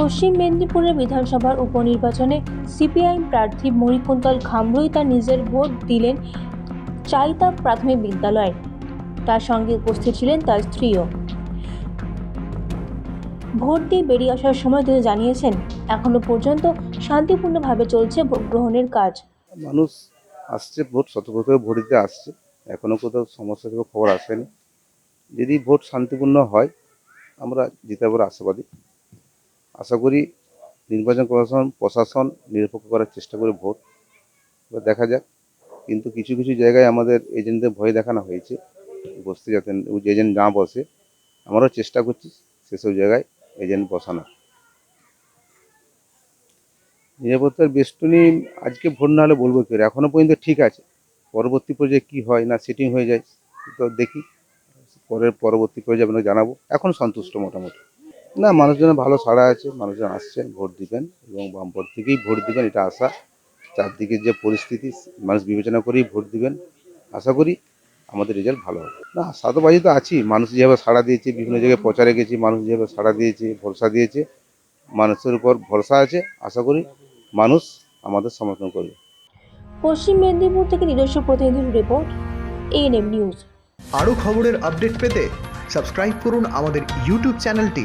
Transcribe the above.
পশ্চিম মেদিনীপুরের বিধানসভার উপনির্বাচনে সিপিআইএম প্রার্থী মণিকুন্তল খামরুই তার নিজের ভোট দিলেন চাইতা প্রাথমিক বিদ্যালয়ে। তার সঙ্গে উপস্থিত ছিলেন তার স্ত্রীও। ভোট দিয়ে বেরিয়ে আসার সময় তিনি জানিয়েছেন, এখনও পর্যন্ত শান্তিপূর্ণভাবে চলছে ভোট গ্রহণের কাজ। মানুষ আসছে ভোট শতপ্রত ভোট দিতে আসছে। এখনও কোথাও সমস্যা থেকে খবর আসেনি। যদি ভোট শান্তিপূর্ণ হয়, আমরা জিতে পারব আশাবাদী। আশা করি নির্বাচন কমিশন, প্রশাসন নিরপেক্ষ করার চেষ্টা করে ভোট। এবার দেখা যাক। কিন্তু কিছু কিছু জায়গায় আমাদের এজেন্টদের ভয় দেখানো হয়েছে। বসতে যাতে এজেন্ট না বসে। আমরাও চেষ্টা করছি সেসব জায়গায় এজেন্ট বসানো নিরাপত্তার বেষ্টনী আজকে ভোট না হলে বলব কি করে? এখনও পর্যন্ত ঠিক আছে। পরবর্তী পর্যায়ে কি হয় না সেটিং হয়ে যায়, তো দেখি। পরের, পরবর্তী পর্যায়ে আপনাকে জানাব। এখন সন্তুষ্ট মোটামুটি। না মানুষজনের ভালো সাড়া আছে মানুষজন আসছেন ভোট দিবেন এবং বামপট থেকেই ভোট দিবেন এটা আশা। চারদিকে যে পরিস্থিতি মানুষ বিবেচনা করেই ভোট দিবেন আশা করি আমাদের রেজাল্ট ভালো হবে। না সাতবাজি তো আছি মানুষ যেভাবে সাড়া দিয়েছে বিভিন্ন জায়গায় প্রচারে গেছি মানুষ যেভাবে সাড়া দিয়েছে ভরসা দিয়েছে মানুষের উপর ভরসা আছে আশা করি মানুষ আমাদের সমর্থন করবে। পশ্চিম মেদিনীপুর থেকে নিজস্ব প্রতিনিধির রিপোর্ট এএনএম নিউজ আরও খবরের আপডেট পেতে সাবস্ক্রাইব করুন আমাদের ইউটিউব চ্যানেলটি